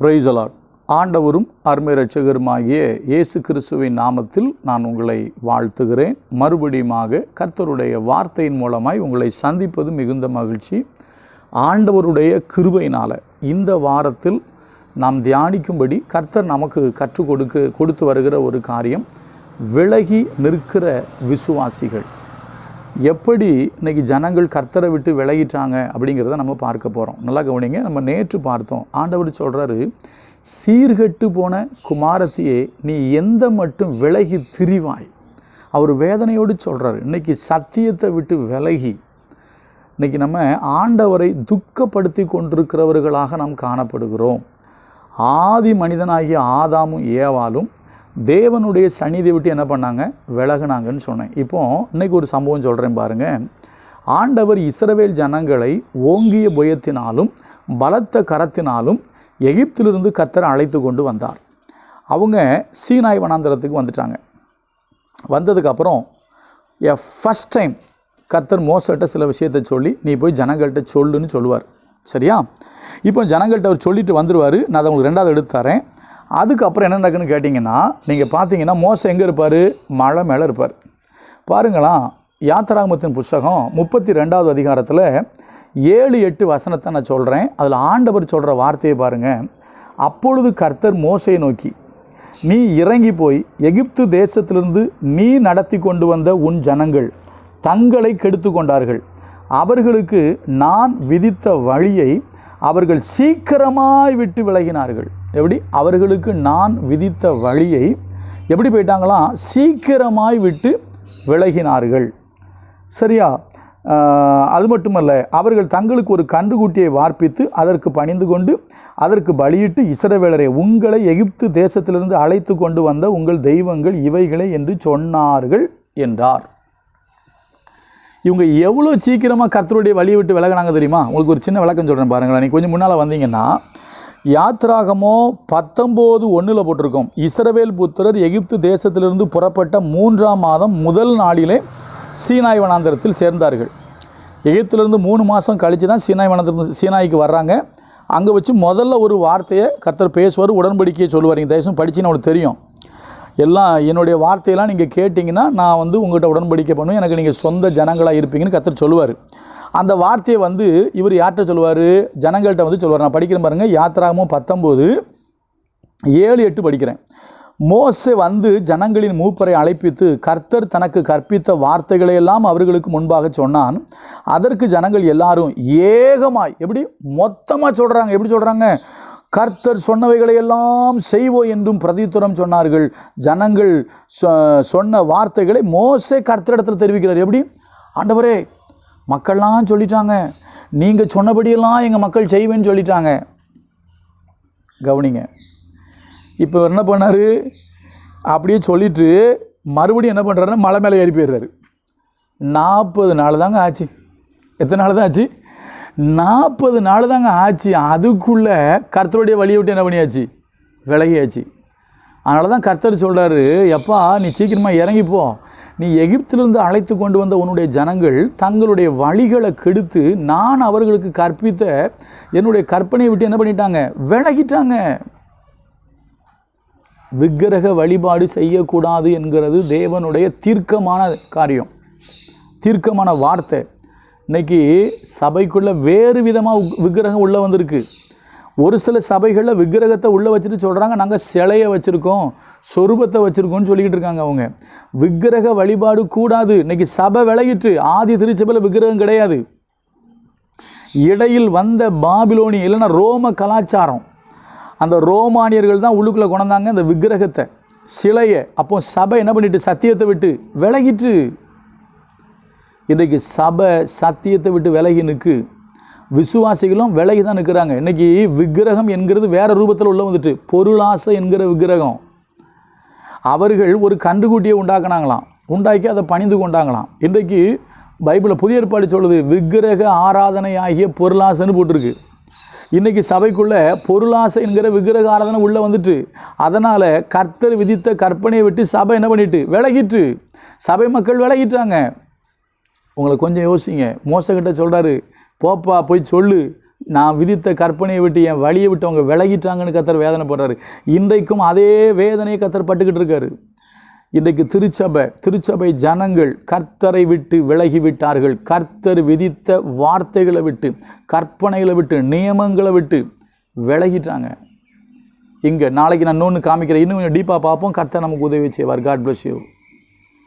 பிரைசலாட் ஆண்டவரும் அருமை ரட்சகருமாகிய இயேசு கிறிஸ்துவின் நாமத்தில் நான் உங்களை வாழ்த்துகிறேன். மறுபடியுமாக கர்த்தருடைய வார்த்தையின் மூலமாய் உங்களை சந்திப்பது மிகுந்த மகிழ்ச்சி. ஆண்டவருடைய கிருபையினால் இந்த வாரத்தில் நாம் தியானிக்கும்படி கர்த்தர் நமக்கு கற்றுக் கொடுக்க கொடுத்து வருகிற ஒரு காரியம் விலகி நிற்கிற விசுவாசிகள். எப்படி இன்னைக்கு ஜனங்கள் கர்த்தரை விட்டு விலகிட்டாங்க அப்படிங்கிறத நம்ம பார்க்க போகிறோம் நல்லா கவனிங்க. நம்ம நேற்று பார்த்தோம். ஆண்டவர் சொல்கிறாரு சீர்கெட்டு போன குமாரத்தியே நீ எந்த மட்டும் விலகி திரிவாய்? அவர் வேதனையோடு சொல்கிறாரு இன்றைக்கி சத்தியத்தை விட்டு விலகி இன்றைக்கி நம்ம ஆண்டவரை துக்கப்படுத்தி கொண்டிருக்கிறவர்களாக நாம் காணப்படுகிறோம். ஆதி மனிதனாகிய ஆதாமும் ஏவாலும் தேவனுடைய சந்நிதியை விட்டு என்ன பண்ணாங்க? விலகுனாங்கன்னு சொன்னேன். இப்போ இன்றைக்கி ஒரு சம்பவம் சொல்கிறேன் பாருங்கள் ஆண்டவர் இஸ்ரவேல் ஜனங்களை ஓங்கிய புயத்தினாலும் பலத்த கரத்தினாலும் எகிப்திலிருந்து கத்தரை அழைத்து கொண்டு வந்தார். அவங்க சீனாய் வனாந்தரத்துக்கு வந்துட்டாங்க. வந்ததுக்கப்புறம் எ ஃபஸ்ட் டைம் கர்த்தர் மோசட்ட சில விஷயத்தை சொல்லி நீ போய் ஜனங்கள்கிட்ட சொல்லுன்னு சொல்லுவார். சரியா? இப்போ ஜனங்கள்கிட்ட அவர் சொல்லிட்டு வந்துடுவார் நான் அதை உங்களுக்கு ரெண்டாவது எடுத்து தரேன். அதுக்கப்புறம் என்ன நடக்குன்னு கேட்டிங்கன்னா நீங்கள் பார்த்தீங்கன்னா மோசம் எங்கே இருப்பார்? மழை மேலே இருப்பார். பாருங்களாம் யாத்திராமத்தின் புஸ்தகம் முப்பத்தி ரெண்டாவது அதிகாரத்தில் ஏழு எட்டு வசனத்தை நான் சொல்கிறேன் அதில் ஆண்டவர் சொல்கிற வார்த்தையை பாருங்கள் அப்பொழுது கர்த்தர் மோசையை நோக்கி நீ இறங்கி போய் எகிப்து தேசத்திலிருந்து நீ நடத்தி கொண்டு வந்த உன் ஜனங்கள் தங்களை கெடுத்து கொண்டார்கள். அவர்களுக்கு நான் விதித்த வழியை அவர்கள் சீக்கிரமாய் விட்டு விலகினார்கள். எப்படி? அவர்களுக்கு நான் விதித்த வழியை எப்படி போயிட்டாங்களாம் சீக்கிரமாய் விட்டு விலகினார்கள். சரியா? அது மட்டுமல்ல அவர்கள் தங்களுக்கு ஒரு கன்றுக்குட்டியை வார்ப்பித்து அதற்கு பணிந்து கொண்டு அதற்கு பலியிட்டு இஸ்ரவேலரை உங்களை எகிப்து தேசத்திலிருந்து அழைத்து கொண்டு வந்த உங்கள் தெய்வங்கள் இவைகளே என்று சொன்னார்கள் என்றார். இவங்க எவ்வளோ சீக்கிரமாக கர்த்தருடைய வழியை விட்டு விலகினாங்க தெரியுமா? உங்களுக்கு ஒரு சின்ன விளக்கம் சொல்கிறேன் பாருங்களேன். நீ கொஞ்சம் முன்னால் வந்தீங்கன்னா யாத்ராகமோ பத்தொம்போது ஒன்றில் போட்டிருக்கோம். இஸ்ரவேல் புத்திரர் எகிப்து தேசத்திலிருந்து புறப்பட்ட மூன்றாம் மாதம் முதல் நாளிலே சீனாய் வனாந்தரத்தில் சேர்ந்தார்கள். எகிப்திலிருந்து மூணு மாதம் கழித்து தான் சீனாய் வனாந்தரத்தில் சீனாய்க்கு வர்றாங்க. அங்கே வச்சு முதல்ல ஒரு வார்த்தையை கர்த்தர் பேசுவார் உடன்படிக்கையை சொல்லுவார். நீங்கள் தயவுசெய்து படிச்சுன்னு அவனுக்கு தெரியும். எல்லாம் என்னுடைய வார்த்தையெல்லாம் நீங்கள் கேட்டிங்கன்னா நான் வந்து உங்கள்கிட்ட உடன்படிக்கை பண்ணுவேன். எனக்கு நீங்கள் சொந்த ஜனங்களாக இருப்பீங்கன்னு கத்தர் சொல்லுவார். அந்த வார்த்தையை வந்து இவர் யார்கிட்ட சொல்லுவார்? ஜனங்கள்கிட்ட வந்து சொல்லுவார். நான் படிக்கிறேன் பாருங்கள் யாத்திராகமும் பத்தொம்போது ஏழு எட்டு படிக்கிறேன். மோசே வந்து ஜனங்களின் மூப்பரை அழைப்பித்து கர்த்தர் தனக்கு கற்பித்த வார்த்தைகளையெல்லாம் அவர்களுக்கு முன்பாக சொன்னான். அதற்கு ஜனங்கள் எல்லாரும் ஏகமாய் எப்படி? மொத்தமாக சொல்கிறாங்க எப்படி சொல்கிறாங்க கர்த்தர் சொன்னவைகளை எல்லாம் செய்வோம் என்றும் பிரதித்துரம் சொன்னார்கள். ஜனங்கள் சொ- சொன்ன வார்த்தைகளை மோசே கர்த்தரிடத்தில் தெரிவிக்கிறார். எப்படி? ஆண்டவரே மக்கள்லாம் சொல்லிட்டாங்க. நீங்கள் சொன்னபடியெல்லாம் எங்கள் மக்கள் செய்வேன்னு சொல்லிட்டாங்க. கவனிங்க. இப்போ என்ன பண்ணார்? அப்படியே சொல்லிட்டு மறுபடியும் என்ன பண்ணுறாருன்னா மலை மேலே ஏறி போயிடுறாரு. நாற்பது நாள் தாங்க ஆச்சு. எத்தனை நாள் தான் ஆச்சு? நாற்பது நாள் தாங்க ஆச்சு. அதுக்குள்ளே கர்த்தருடைய வழியை விட்டு என்ன பண்ணியாச்சு? விலகியாச்சு. அதனால தான் கர்த்தர் சொல்கிறாரு எப்பா நீ சீக்கிரமாக இறங்கிப்போ. நீ எகிப்திலிருந்து அழைத்து கொண்டு வந்த உன்னுடைய ஜனங்கள் தங்களுடைய வழிகளை கெடுத்து நான் அவர்களுக்கு கற்பித்த என்னுடைய கற்பனையை விட்டு என்ன பண்ணிட்டாங்க? விலகிட்டாங்க. விக்கிரக வழிபாடு செய்யக்கூடாது என்கிறது தேவனுடைய தீர்க்கமான காரியம். தீர்க்கமான வார்த்தை. இன்னைக்கு சபைக்குள்ளே வேறு விதமாக விக்கிரகம் உள்ளே வந்திருக்கு. ஒரு சில சபைகளில் விக்கிரகத்தை உள்ளே வச்சுட்டு சொல்கிறாங்க நாங்கள் சிலையை வச்சுருக்கோம் சொரூபத்தை வச்சுருக்கோம்னு சொல்லிக்கிட்டு இருக்காங்க அவங்க. விக்கிரக வழிபாடு கூடாது. இன்றைக்கி சபை விலகிட்டு ஆதி திருச்சபையில் விக்கிரகம் கிடையாது. இடையில் வந்த பாபிலோனி இல்லைன்னா ரோம கலாச்சாரம். அந்த ரோமானியர்கள் தான் உள்ளுக்குள்ளே கொண்டாந்தாங்க அந்த விக்கிரகத்தை. சிலையை. அப்போ சபை என்ன பண்ணிட்டு? சத்தியத்தை விட்டு விலகிட்டு. இன்றைக்கு சபை சத்தியத்தை விட்டு விலகி நிற்கு விசுவாசிகளும் விலகி தான் நிற்கிறாங்க. இன்றைக்கி விக்கிரகம் என்கிறது வேறு ரூபத்தில் உள்ள வந்துட்டு பொருளாசை என்கிற விக்கிரகம். அவர்கள் ஒரு கன்றுக்குட்டியை உண்டாக்குனாங்களாம். உண்டாக்கி அதை பணிந்து கொண்டாங்களாம். இன்றைக்கு பைபிளில் புதிய ஏற்பாடு சொல்லுது விக்கிரக ஆராதனை ஆகிய பொருளாசைன்னு போட்டிருக்கு. இன்றைக்கி சபைக்குள்ளே பொருளாசை என்கிற விக்கிரக ஆராதனை உள்ளே வந்துட்டு அதனால் கர்த்தர் விதித்த கற்பனையை விட்டு சபை என்ன பண்ணிட்டு விலகிட்டு. சபை மக்கள் விலகிட்டாங்க. உங்களை கொஞ்சம் யோசிங்க. மோசக்கிட்ட சொல்கிறாரு போப்பா போய் சொல்லு. நான் விதித்த கற்பனையை விட்டு என் வழியை விட்டு அவங்க விலகிட்டாங்கன்னு கத்தர் வேதனைப்படுறாரு இன்றைக்கும் அதே வேதனையை கத்தர் பட்டுக்கிட்டு இருக்காரு. இன்றைக்கு திருச்சபை திருச்சபை ஜனங்கள் கர்த்தரை விட்டு விலகி விட்டார்கள் கர்த்தர் விதித்த வார்த்தைகளை விட்டு கற்பனைகளை விட்டு நியமங்களை விட்டு விலகிட்டாங்க. இங்கே நாளைக்கு நான் இன்னொன்று காமிக்கிறேன். இன்னும் கொஞ்சம் டீப்பாக பார்ப்போம். கர்த்தர் நமக்கு உதவி செய்வார். God bless you